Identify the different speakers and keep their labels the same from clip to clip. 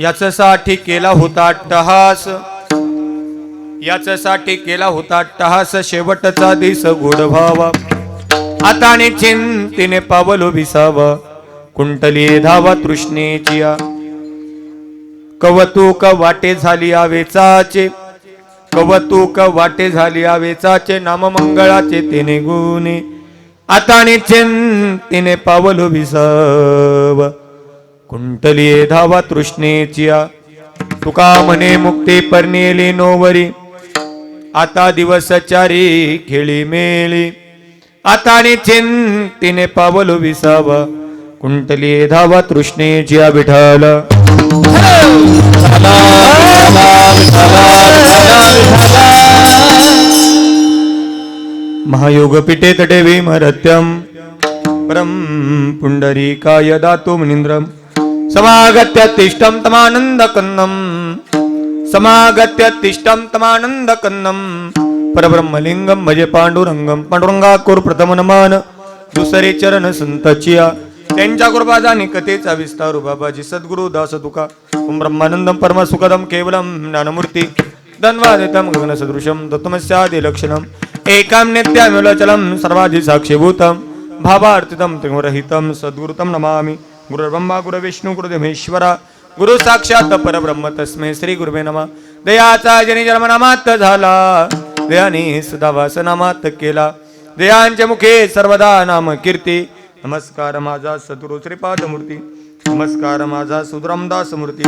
Speaker 1: याच्यासाठी केला होता टहास. याच्यासाठी केला होता टहास. शेवटचा दिस गोड व्हावा. आता चिंतीने पावलो विसावा. कुंटली धावा तृष्णेची. कवतुक वाटे झाली आवेचाचे कवतुक वाटे झाली आवेचाचे नाममंगळाचे तिने गुणे आता चिंतीने पावलो विसावा. कुंटली धावा तृष्णेचिया तुका म्हणे मुक्ती परनेली नोवरी. आता दिवस चारी खेळी मेली. आता चिंतीने पावलो विसावा. कुंटली धावा तृष्णेची विठाल महायोग पिटे तटे विमरत्यम परम पुंडरीकाय दातु मुनीन्द्रम समागत्य तिष्ठम तमानंद कन्नम समागत्य तिष्ठम तमानंद कन्नम परब्रह्मलिंगम भजे पांडुरंगम पांडुरंगा प्रथम नमान। दुसरे चरण संतचिया। त्यांच्या कृपाचा कथेचा विस्तार बाबाजी। सद्गुरु दास तुका ब्रह्मानंदम परम सुखदम केवलम ज्ञानमूर्ती। धन्वादितम गगन सदृशम। दत्तमस्यादि लक्षणम। एकाम नित्यामिलचलम। सर्वाधि साक्षीभूतम भावार्थितम त्रिगुरहितम सद्गुरुतम नमामि। गुरुर्ब्रह्मा गुरुविष्णू गुरुदेवेश्वरा गुरु साक्षात परब्रह्म तस्मै श्री गुरुवे नमः. दयाचा जनी जन्म नामात झाला. दयाने सदा वासनामात केला. दयांच्या मुखे सर्वदा नाम कीर्ती. नमस्कार माझा सद्गुरु श्रीपाद मूर्ती नमस्कार माझा सुधरमदास मूर्ती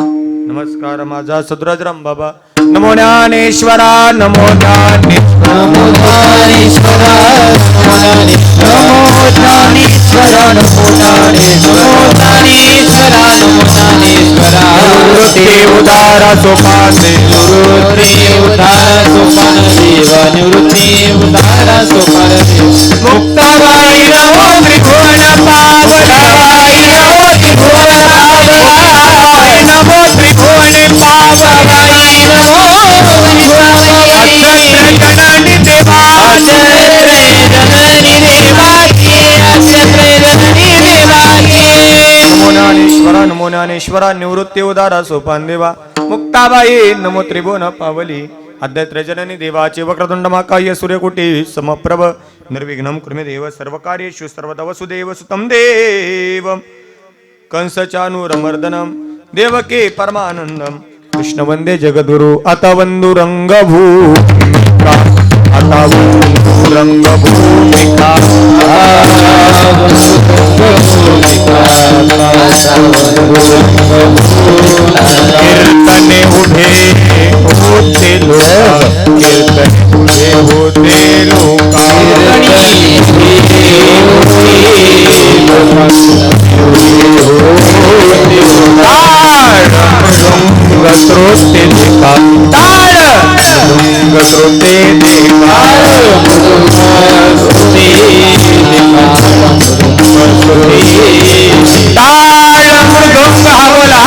Speaker 1: नमस्कार माझा सदुरजराम बाबा. नमो ज्ञानेश्वरा. नमो ज्ञानेश्वरा
Speaker 2: नमो ज्ञानेश्वरा. नमो ज्ञानेश्वरा. नमो ज्ञानेश्वरा ज्ञानेश्वरा नमो ज्ञानेश्वरा
Speaker 1: निवृत्ती उदार सोपाने
Speaker 2: निवृत्ती उदार सोपान देव निवृत्ती उदार सोपान देव
Speaker 1: मुक्ताबाई नमो त्रिभुवन पावनाई नमो त्रिभुवन पावनाई ज्ञानेश्वरा नमो ज्ञानेश्वरा निवृत्ती उदारा सोपान देवा. मुक्ताबाई नमो त्रिभुवन पावली. अद्यत्रजननी देवाचे वक्रतुंड माकाय सूर्यकोटी समप्रभ निर्विघ्नं कृमे देव सर्व कार्येषु सर्वदा वसुदेव सुतम देव. कंसचानूरमर्दनं देवके परमानन्दं. कृष्ण वंदे जगद्गुरु आता वंदु रंगभूमिका आता वंदु रंगभूमिका कीर्तने उभे होते लोक कीर्तने उभे होते लोका श्रोते देखा ताळ मृदुंग श्रोते देखा ताळ मृदुंग हवला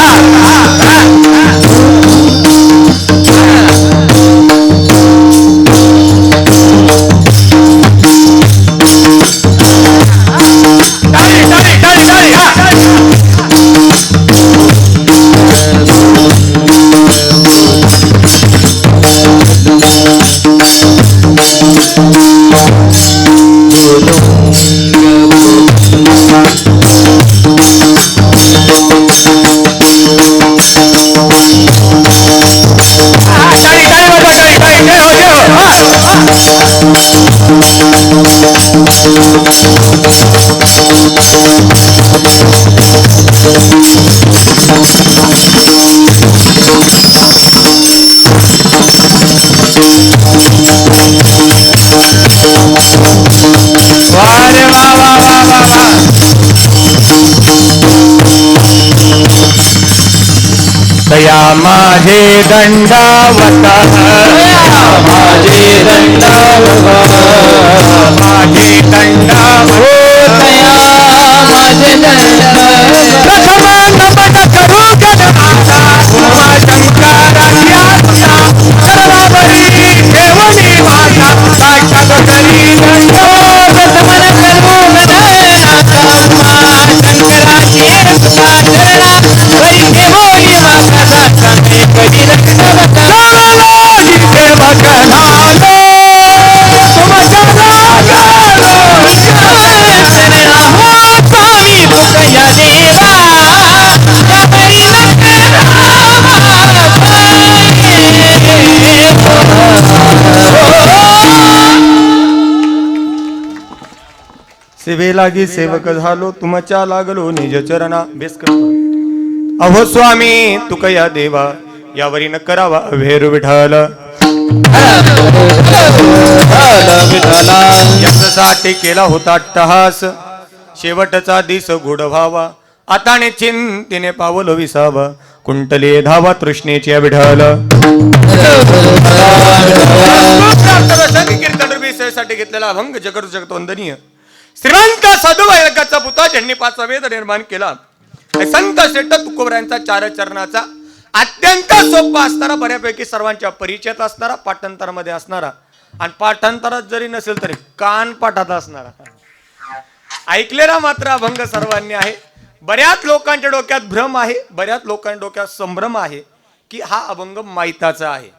Speaker 1: दया माझे दंडावत.
Speaker 2: माझे दंडावत.
Speaker 1: माझे दंडावत
Speaker 2: दया माझे दंडावत
Speaker 1: सेवे लागी सेवक झालो तुमच्या लागलो निज चरणा. बेस करतो. अहो स्वामी तुकया देवा यावरी न करावा भेर विठाल यासाठी केला होता अट्टहास. शेवटचा दिस गोड व्हावा. आताने चिंतीने पावल विसावा. कुंटले धावा तृष्णेच्या विढाल कीर्तन घेतलेला अभंग जगत जगत वंदनीय. श्रीमंत साधू वैरगाचा पुता ज्यांनी पाचवा वेद निर्माण केला. संत श्रेष्ठ तुकोबऱ्यांचा चार चरणाचा अत्यंत सोपा असणारा बऱ्यापैकी सर्वांच्या परिचयात असणारा पाठांतरामध्ये असणारा. आणि पाठांतरात जरी नसेल तरी कान पाठात असणारा. ऐकलेला मात्र अभंग सर्वांनी आहे. बऱ्याच लोकांच्या डोक्यात भ्रम आहे बऱ्याच लोकांच्या डोक्यात संभ्रम आहे की हा अभंग माहिताचा आहे.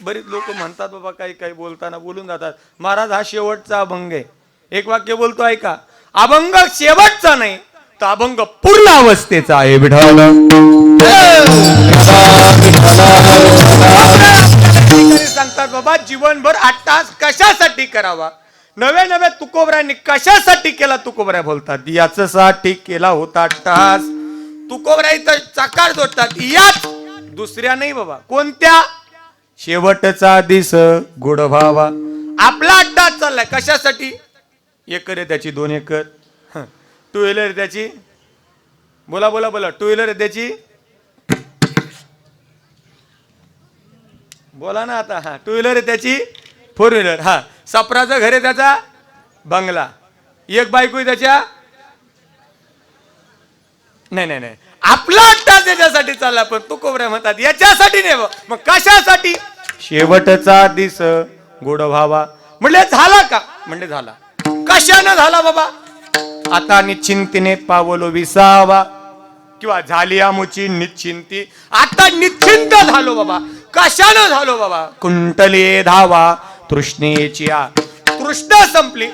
Speaker 1: बरीच लोक म्हणतात बाबा काही काही बोलताना बोलून जातात. महाराज हा शेवटचा अभंग आहे. एक वाक्य बोलतो ऐका. अभंग शेवटचा नाही तर अभंग पूर्ण अवस्थेचा आहे विठाल सांगतात बाबा जीवनभर आठ तास कशासाठी करावा? नव्या नव्या तुकोबऱ्यांनी कशासाठी केला तुकोबऱ्या बोलतात? याच्यासाठी केला होता तास तुकोबऱ्या इथं चकार जोडतात. याच दुसऱ्या नाही बाबा. कोणत्या? शेवटचा दिस गुड व्हावा आपला अड्डा चाललाय. कशासाठी? एकर आहे त्याची दोन एकर. टू व्हीलर आहे त्याची. बोला बोला बोला. टू व्हीलर आहे त्याची. बोला ना आता हा. टू व्हीलर आहे त्याची. फोर व्हीलर हा. सपराचं घर आहे त्याचा बंगला. एक बायको आहे त्याच्या. नाही नाही नाही. आपला अड्डा त्याच्यासाठी चालला पण तू कोबऱ्या म्हणतात याच्यासाठी नाही. मग कशासाठी? शेवटचा दिस गोड व्हावा. म्हणले झाला का? म्हणले झाला. कशानं झाला बाबा? आता निश्चिंतीने पावलो विसावा. किंवा झाली आमुची निश्चिंती. आता निश्चिंत झालो बाबा. कशानं झालो बाबा? कुंटले धावा तृष्णेची आ तृष्णा संपली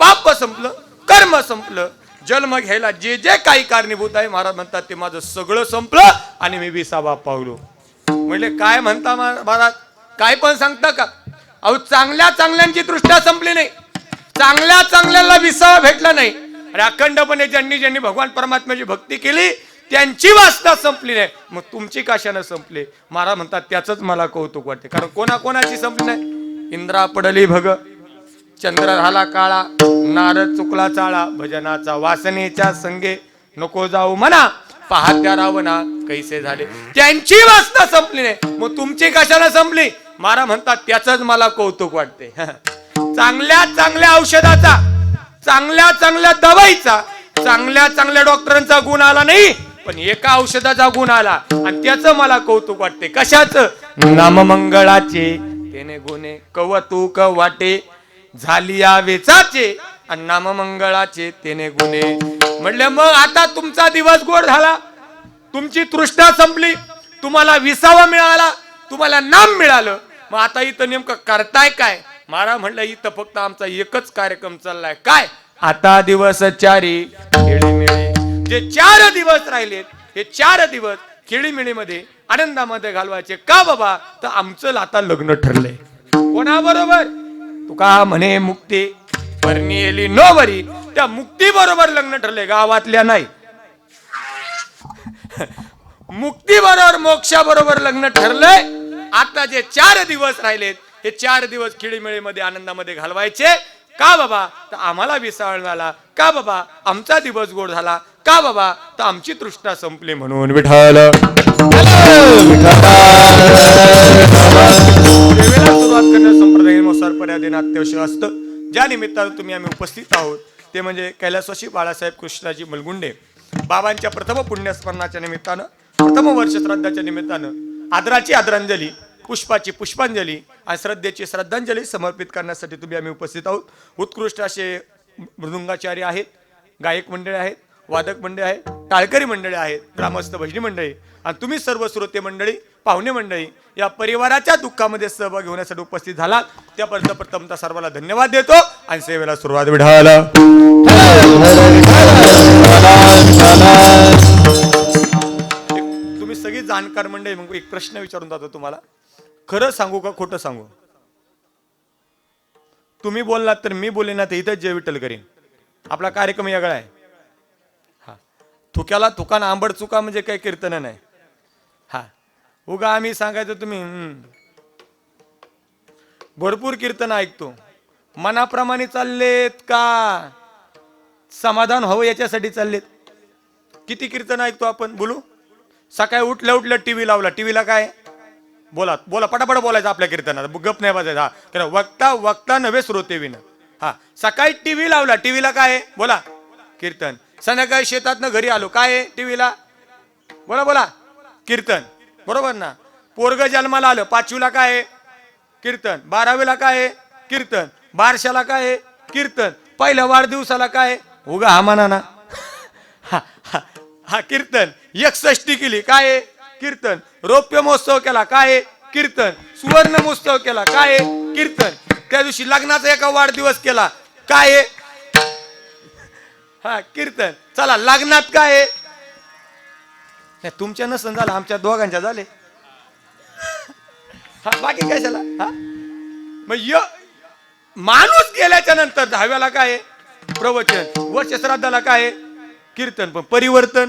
Speaker 1: पाप संपलं कर्म संपलं. जन्म घ्यायला जे जे काही कारणीभूत आहे महाराज म्हणतात ते माझं सगळं संपलं आणि मी विसावा पावलो. म्हणजे काय म्हणता महाराज? काय पण सांगता का? अहो चांगल्या चांगल्यांची तृष्णा संपली नाही. चांगल्या चांगल्याला विसावा भेटला नाही. आणि अखंडपणे ज्यांनी ज्यांनी भगवान परमात्म्याची भक्ती केली त्यांची वासना संपली नाही. मग तुमची काशानं संपली? महाराज म्हणतात त्याच मला कौतुक वाटते. कारण कोणा कोणाची संपली नाही? इंद्रा पडली भग चंद्र झाला काळा नारद चुकला चाळा भजनाचा वासनेच्या संगे नको जाऊ म्हणा. पाहत्या रावणा कैसे झाले? त्यांची वासना संपली नाही. मग तुमची कशाला संपली? मारा म्हणतात त्याच मला कौतुक वाटते. चांगल्या चांगल्या औषधाचा चांगल्या चांगल्या दवाईचा चांगल्या चांगल्या डॉक्टरांचा गुण आला नाही पण एका औषधाचा गुण आला. आणि त्याच मला कौतुक वाटते. कशाच? नाममंगळाचे. तेने गुणे कवतुक वाटे. झाली वेचाचे. आणि नाममंगळाचे तेने गुणे. म्हणले मग आता तुमचा दिवस गोड झाला. तुमची तृष्णा संपली. तुम्हाला विसावा मिळाला. तुम्हाला नाम मिळालं. मग आता इथं नेमकं करताय काय? मारा म्हणलं इथं फक्त आमचा एकच कार्यक्रम चाललाय. काय? आता दिवस चारी खेळीमेळी. जे चार दिवस राहिलेत हे चार दिवस खेळीमेळीमध्ये आनंदामध्ये घालवायचे. का बाबा? तर आमचं आता लग्न ठरलंय. कोणाबरोबर? तुका म्हणे मुक्ती. परणी नोवरी. त्या मुक्ती बरोबर लग्न ठरले गावातल्या नाही. मुक्ती बरोबर मोक्षा बरोबर लग्न ठरलंय. आता जे चार दिवस राहिलेत हे चार दिवस खिळीमिळीमध्ये आनंदामध्ये घालवायचे. का बाबा? तर आम्हाला विसाळ झाला का बाबा? आमचा दिवस गोड झाला. का बाबा? तर आमची तृष्णा संपली म्हणून विठाल सुरुवात करणं संप्रदायानुसार पर्याय अत्यावश्यक असतं. ज्या निमित्तानं तुम्ही आम्ही उपस्थित आहोत ते म्हणजे कैलासवाशी बाळासाहेब कृष्णाजी मलगुंडे. बाबांच्या प्रथम पुण्यस्मरणाच्या निमित्तानं प्रथम वर्ष श्राद्धाच्या निमित्तानं आदराची आदरांजली पुष्पाची पुष्पांजली आणि श्रद्धेची श्रद्धांजली समर्पित करण्यासाठी तुम्ही आम्ही उपस्थित आहोत. उत्कृष्ट असे मृदुंगाचार्य आहेत गायक मंडळी आहेत वादक मंडळी आहेत टाळकरी मंडळी आहेत ग्रामस्थ भजनी मंडळी आणि तुम्ही सर्व श्रोते मंडळी पाहुणे मंडळी या परिवाराच्या दुःखामध्ये सहभाग घेण्यासाठी उपस्थित झालात. त्यापर्यंत प्रथमतः सर्वांना धन्यवाद देतो आणि सेवेला सुरुवात विढाला तुम्ही सगळी जाणकार मंडळी मग एक प्रश्न विचारून जातो तुम्हाला. खरं सांगू का खोटं सांगू? तुम्ही बोललात तर मी बोलेन ना तर इथंच जय विठ्ठल करीन. आपला कार्यक्रम वेगळा आहे. हा. थुक्याला थुकान आंबड चुका म्हणजे काही कीर्तन नाही. हा. उगा आम्ही सांगायचं तुम्ही भरपूर कीर्तन ऐकतो. मनाप्रमाणे चाललेत का? समाधान हवं याच्यासाठी चाललेत. किती कीर्तन ऐकतो आपण? बोलू. सकाळी उठल्या उठल्या टी व्ही लावला. टी व्हीला काय? बोला बोला पटापट बोलायचं आपल्या कीर्तनात. गप नाही बसायचं. हा. कारण वक्ता वक्ता नव्हे श्रोते विन. हा. सकाळी टी व्ही लावला. टीव्हीला काय आहे? बोला. कीर्तन. संध्याकाळी शेतातनं घरी आलो. काय आहे टीव्हीला? बोला बोला. कीर्तन. बरोबर ना? पोरग जन्माला आलं. पाचवीला काय आहे? कीर्तन. बारावीला काय आहे? कीर्तन. बारशाला काय आहे? कीर्तन. पहिल्या वाढदिवसाला काय आहे? उगा हा म्हणा ना. हा, हा, हा कीर्तन. एकसष्टी केली. काय आहे? कीर्तन. रौप्य महोत्सव केला. काय कीर्तन. सुवर्ण महोत्सव केला. काय कीर्तन. त्या दिवशी लग्नाचा एका वाढदिवस केला. काय हा? कीर्तन. चला लग्नात काय हे? तुमच्या नसन झालं आमच्या दोघांच्या झाले. हा बाकी काय झाला हा? मग य माणूस गेल्याच्यानंतर दहाव्याला काय प्रवचन. वर्ष श्राद्धाला काय कीर्तन. पण परिवर्तन.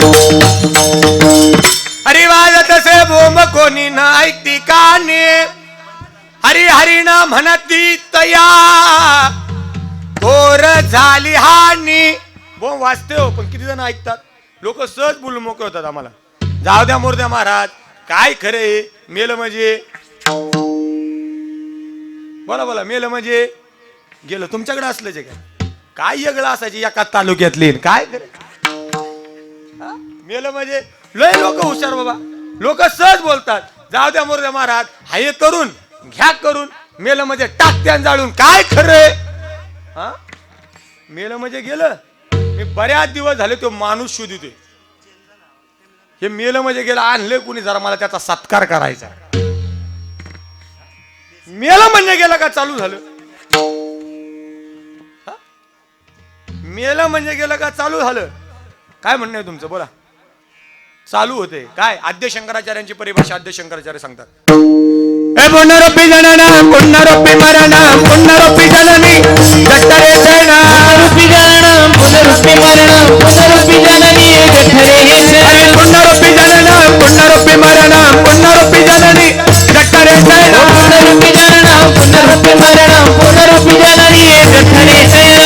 Speaker 1: हरिण म्हणती तया. थोर झाली हानी. बो वाचते हो पण किती जण ऐकतात? लोक सहज बोल मोकळे होतात आम्हाला. जाऊ द्या मोरद्या महाराज काय खरे? मेल म्हणजे? बोला बोला मेल म्हणजे? गेलं तुमच्याकडे असलं जे काय? काय वेगळं असायचे एका तालुक्यातली? काय खरे? मेल म्हणजे? लय लोक हुशार बाबा. लोक सहज बोलतात. जाऊ द्या मोरद्या महाराज हाय करून घ्या करून. मेलं म्हणजे टाकत्यान जाळून. काय खरंय हा? मेलं म्हणजे गेलं मी बऱ्याच दिवस झाले तो माणूस शोधितोय. हे मेलं म्हणजे गेलं आणलंय कुणी? जरा मला त्याचा सत्कार करायचा मेलं म्हणजे गेलं का चालू झालं? मेल मेलं म्हणजे गेलं का चालू झालं? काय म्हणणं आहे तुमचं? बोला. चालू होते काय? आद्य शंकराचार्यांची परिभाषा आद्य शंकराचार्य सांगतात. పునరొప్పి జనన పునరొప్పి మరణ పునరొప్పి జనని గట్టరే జన పునరొప్పి జనన పునరొప్పి మరణ పునరొప్పి జనని గట్టరే జన పునరొప్పి జనన పునరొప్పి మరణ పునరొప్పి జనని గట్టరే జన పునరొప్పి జనన పునరొప్పి మరణ పునరొప్పి జనని గట్టరే జన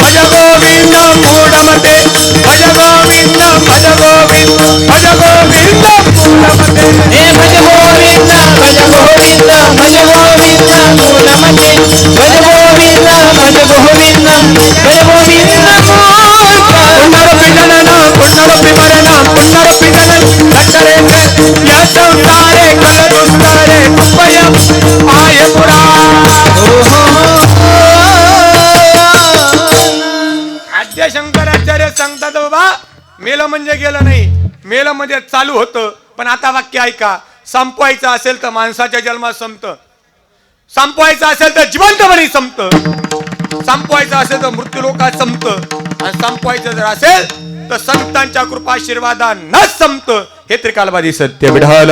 Speaker 1: భజ గోవింద మూఢమతే భజ గోవింద భజ గోవింద భజ గోవింద మూఢమతే ఏ భజ मेलं चालू होतं पण आता वाक्य ऐका. संपवायचं असेल तर माणसाच्या जन्मात संपत. संपवायचं असेल तर जिवंतपणे संपत. संपवायचं असेल तर मृत्यूलोकात संपत. आणि संपवायचं जर असेल तर संतांच्या कृपाशीर्वादानं संपत. हे त्रिकालवादी सत्य विढाल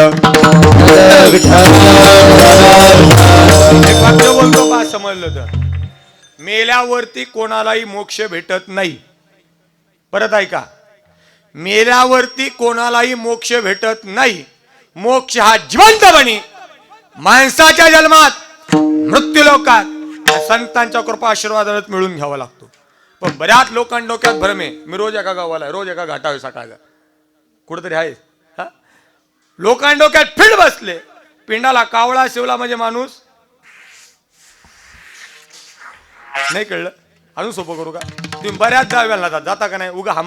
Speaker 1: बोलतो का समजलं तर. मेल्यावरती कोणालाही मोक्ष भेटत नाही. परत ऐका. मेल्यावरती कोणालाही मोक्ष भेटत नाही. मोक्ष हा जिवंतपणी माणसाच्या जन्मात मृत्यू लोकात संतांच्या कृपा आशीर्वादात मिळून घ्यावा लागतो. पण बऱ्याच लोकांना डोक्यात भरमे मी रोज एका गावाला आहे, रोज एका घाटावे सकाळचा कुठेतरी आहे. हा? लोकांना डोक्यात फिड बसले. पिंडाला कावळा शिवला म्हणजे माणूस. नाही कळलं? अजून सोपं करू का? तुम्ही बऱ्याच दहाव्याला जाता जाता का नाही? उगा हा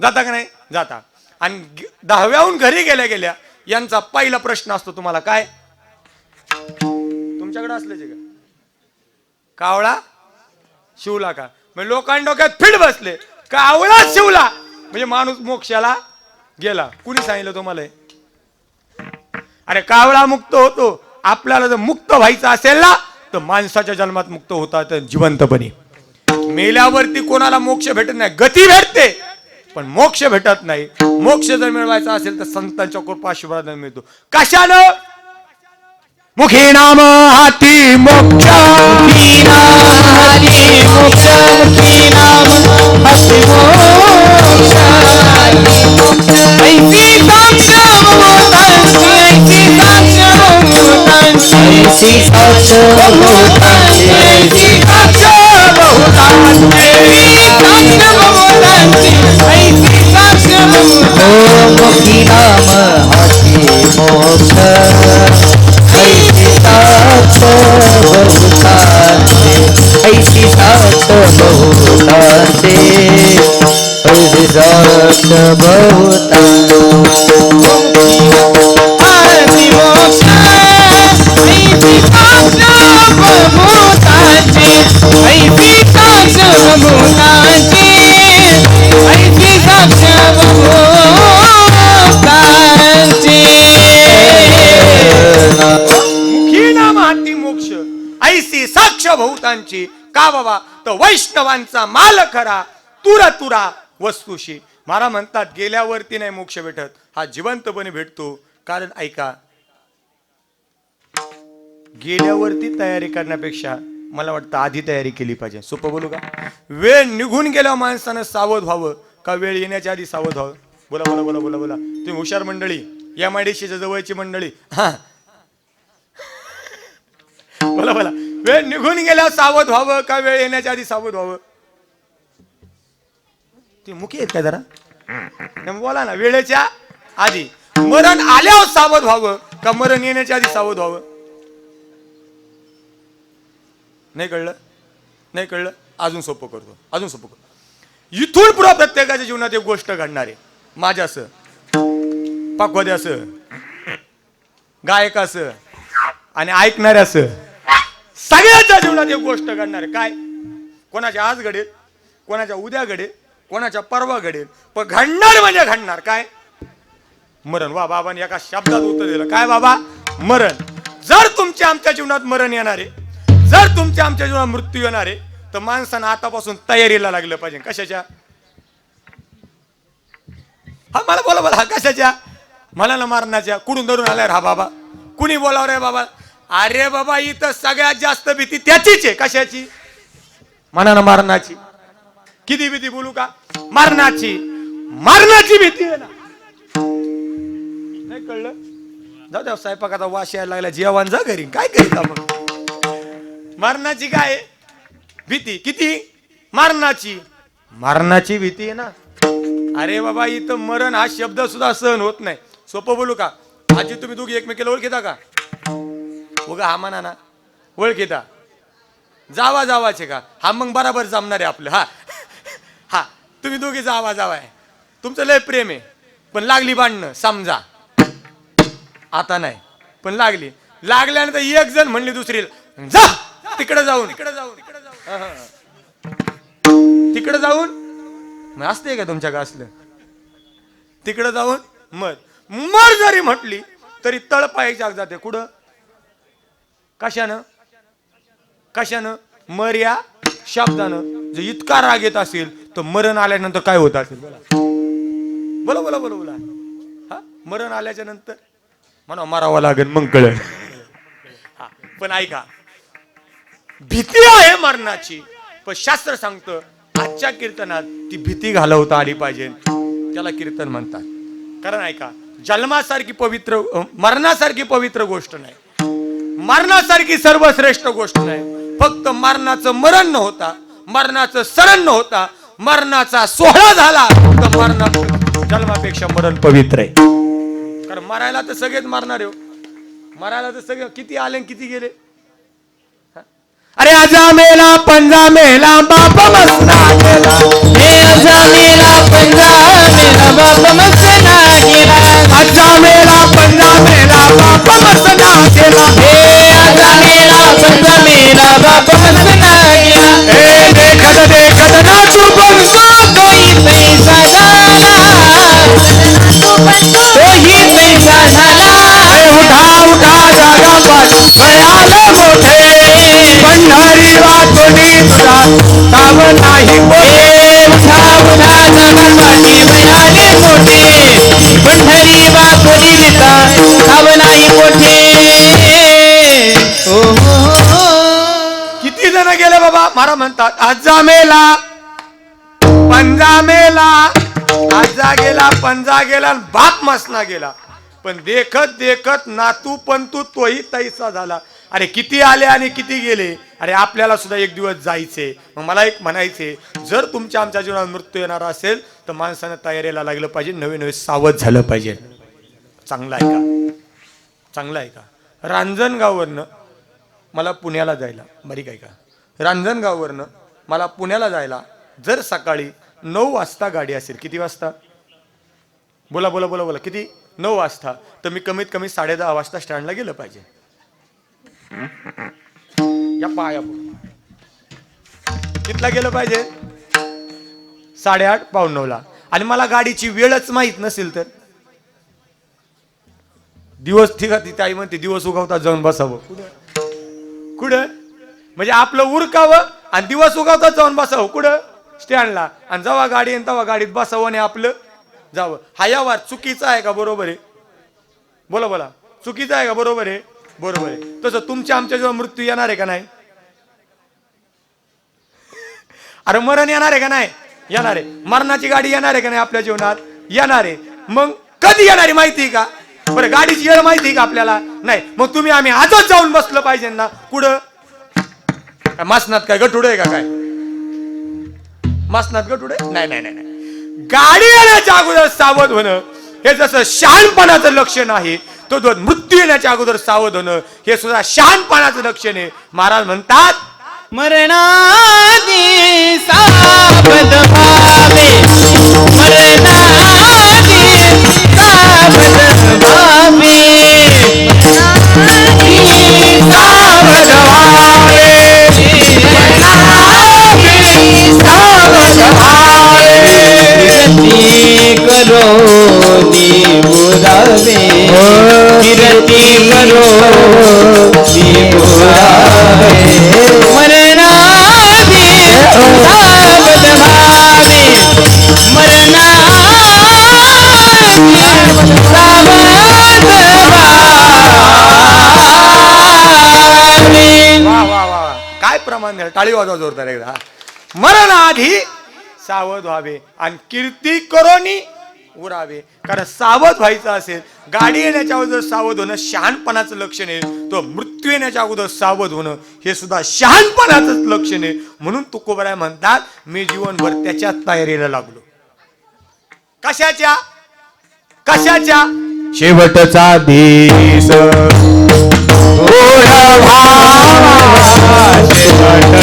Speaker 1: जाता का नाही? जाता. आणि दहाव्याहून घरी गेल्या गेल्या यांचा पहिला प्रश्न असतो तुम्हाला काय? तुमच्याकडे असल्याचे कावळा शिवला का म्हणजे लोकांना डोक्यात फिट बसले. कावळा शिवला म्हणजे माणूस मोक्षाला गेला. कुणी सांगितलं तुम्हाला अरे कावळा मुक्त होतो. आपल्याला जर मुक्त व्हायचं असेल ना तर माणसाच्या जन्मात मुक्त होता तर जिवंतपणी. मेल्यावरती कोणाला मोक्ष भेटत नाही. गती भेटते. पण मोक्ष भेटत नाही. मोक्ष जर मिळवायचा असेल तर संतांच्या कृपा आशीर्वादाने मिळतो. कशानं? मुखी नाम हाती मोक्ष.
Speaker 2: मुखी नाम हाती मोक्ष ऐसी साक्ष बहुतांचे ऐसी साक्ष ऐसी साक्ष
Speaker 1: मुखी नाम हाती मोक्ष ऐसी साक्ष का बाबा? तर वैष्णवांचा माल खरा तुरा तुरा वस्तुशी. मला म्हणतात गेल्यावरती नाही मोक्ष भेटत. हा जिवंतपणे भेटतो. कारण ऐका गेल्यावरती तयारी करण्यापेक्षा मला वाटतं आधी तयारी केली पाहिजे. सोपं बोलू का? वेळ निघून गेल्या माणसानं सावध व्हावं. का वेळ येण्याच्या आधी सावध व्हावं? बोला बोला बोला बोला बोला. तुम्ही हुशार मंडळी. एम आय जवळची मंडळी. हा. बोला बोला. वेळ निघून गेल्या सावध व्हावं. का वेळ येण्याच्या आधी सावध व्हावं? ते मुखी आहेत का जरा? बोला ना वेळेच्या आधी. मरण आल्यावर सावध व्हावं. का मरण येण्याच्या आधी सावध व्हावं? नाही कळलं? नाही कळलं? अजून सोपं करतो. अजून सोपं करतो. इथून पुढे प्रत्येकाच्या जीवनात एक गोष्ट घडणार आहे. माझ्या असं. पक्वदे असं. गायक असं. आणि ऐकणाऱ्यासं सगळ्याच्या जीवनात एक गोष्ट घडणार आहे. काय? कोणाच्या आज घडेल कोणाच्या उद्या घडेल कोणाच्या परवा घडेल. पण घडणार म्हणजे घडणार. काय? मरण. वा बाबाने एका शब्दात उत्तर दिलं. काय बाबा? मरण. जर तुमच्या आमच्या जीवनात मरण येणार आहे जर तुमच्या आमच्या जीवनात मृत्यू येणार आहे तर माणसानं आतापासून तयारीला लागलं पाहिजे. कशाच्या? हा मला बोला बोला. हा कशाच्या? मला ना मारण्याच्या कुठून धरून आलाय हा बाबा? कुणी बोलाव रे बाबा? अरे बाबा इथं सगळ्यात जास्त भीती त्याचीच आहे. कशाची? मनानं मारण्याची किती भीती बोलू का? मारणाची. मारणाची भीती आहे ना. नाही कळलं? जाऊ द्या स्वयंपाकाचा वास यायला लागला. जेवण जा घरी. काय करीता मग? मारण्याची काय? भीती. किती? मारण्याची. मारण्याची भीती आहे ना. अरे बाबा इथं मरण हा शब्द सुद्धा सहन होत नाही. सोपं बोलू का? आजी तुम्ही दोघी एकमेकीला ओळखीता का? उगा हा म्हणा ना. ओळखीता जावा जावाचे का? हा मग बराबर जमणार आहे आपलं. हा. हा. तुम्ही दोघी जावा जावा आहे. तुमचं लय प्रेम आहे. पण लागली भांडणं समजा. आता नाही. पण लागली. लागल्यानंतर एक जण म्हणली दुसरीला जा! तिकडे जाऊन. तिकडे जाऊन. तिकडे जाऊन तिकडे जाऊन? मग असते का तुमच्या असलं तिकडे जाऊन? मर. मर जरी म्हटली तरी तळपायच्या जाते. कुठं? कशानं? कशानं? मर या शब्दानं. जर इतका राग येत असेल तर मरण आल्यानंतर काय होत असेल? बोला. बोला बोला बोला बोला. मरण आल्याच्यानंतर? म्हणा मारावं लागेल मग कळेल हा, पण ऐका. भीती आहे मरणाची. पण शास्त्र सांगतं आजच्या कीर्तनात ती भीती घालवता आली पाहिजे. त्याला कीर्तन म्हणतात. कारण ऐका जन्मासारखी पवित्र मरणासारखी पवित्र गोष्ट नाही. मरणासारखी सर्वश्रेष्ठ गोष्ट नाही. फक्त मरणाचं मरण न होता मरणाचं सरण न होता मरणाचा सोहळा झाला तर मरणा जन्मापेक्षा मरण पवित्र आहे. कारण मरायला तर सगळेच मरणार हो. मरायला तर सगळे किती आले किती गेले? अरे आजा मेला पंजा मेला बाप मसना गेला
Speaker 2: हे असा मेला पंजा मेला बाप मसना गेला
Speaker 1: आजा मेला पंजा मेला बाप मसना गेला
Speaker 2: हे असा मेला पंजा मेला बाप मसना गेला
Speaker 1: ए देखत देखत नाचू बनतो
Speaker 2: तोही पैसा झाला
Speaker 1: ताव नाही
Speaker 2: पंढरी बापुरी नाही मोठे
Speaker 1: किती जण गेले बाबा? मला म्हणतात आजा मेला. पंजा मेला. आजा गेला पंजा गेला बाप मसना गेला. पण देखत देखत नातू पंतू तोही तैसा झाला. अरे किती आले आणि किती गेले? अरे आपल्याला सुद्धा एक दिवस जायचे. मग मला एक म्हणायचे जर तुमच्या आमच्या जीवनात मृत्यू येणार असेल तर माणसानं तयारीला लागलं पाहिजे नवे नवे सावध झालं पाहिजे. चांगलं आहे का? चांगलं आहे का? रांजणगाववरनं मला पुण्याला जायला बारीक आहे का? रांजणगाववरनं मला पुण्याला जायला जर सकाळी नऊ वाजता गाडी असेल किती वाजता? बोला बोला बोला बोला किती? नऊ वाजता. तर मी कमीत कमी साडे दहा वाजता स्टँडला गेलं पाहिजे. या पाया कितला गेलं पाहिजे. साडेआठ पाऊन नऊला आणि मला गाडीची वेळच माहीत नसेल तर. दिवस ठीक आहे ती ताई म्हणते दिवस उगवता जाऊन बसावं. कुठं? कुठं? म्हणजे आपलं उरकावं आणि दिवस उगवता जाऊन बसावं. कुठं? स्टँडला. आणि जेव्हा गाडी येईन तेव्हा गाडीत बसावं आणि आपलं जावं. हा यावर चुकीचा आहे का? बरोबर आहे. बोला बोला. चुकीचा आहे का? बरोबर आहे. बरोबर आहे. तसं तुमच्या आमच्या जेव्हा मृत्यू येणार आहे का नाही? अरे मरण येणार आहे का नाही? येणार आहे. मरणाची गाडी येणार आहे का नाही आपल्या जीवनात? येणार आहे. मग कधी येणार आहे माहिती आहे का? बरं गाडीची येळ माहिती आहे का आपल्याला? नाही. मग तुम्ही आम्ही आजच जाऊन बसलं पाहिजे ना. कुठं? काय मासनात काय गटुड आहे का काय? मासनात गठुड आहे? नाही नाही नाही नाही. गाडी येण्याच्या अगोदर सावध होणं हे जसं शहाणपणाचं लक्षण आहे तो मृत्यू येण्याच्या अगोदर सावध होणं हे सुद्धा शहाणपणाचं लक्षण आहे. महाराज म्हणतात
Speaker 2: मरणादी सावध भावे मरणादी सावध भावे
Speaker 1: सावध भावे सावध व्हावे
Speaker 2: करो दी कीर्ती
Speaker 1: वाजवा जोरदार एकदा. मरणाआधी सावध व्हावे आणि कीर्ती करोनी उरावे. कारण सावध व्हायचं असेल गाडी येण्याच्या अगोदर सावध होणं शहाणपणाचं लक्षण आहे. तो मृत्यू येण्याच्या अगोदर सावध होणं हे सुद्धा शहाणपणाचंच लक्षण आहे. म्हणून तुकोबराय म्हणतात मी जीवनभर त्याच्यात तयारीला लागलो. कशाच्या? कशाच्या? शेवटचा दिस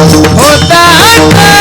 Speaker 2: होता त्यासाठी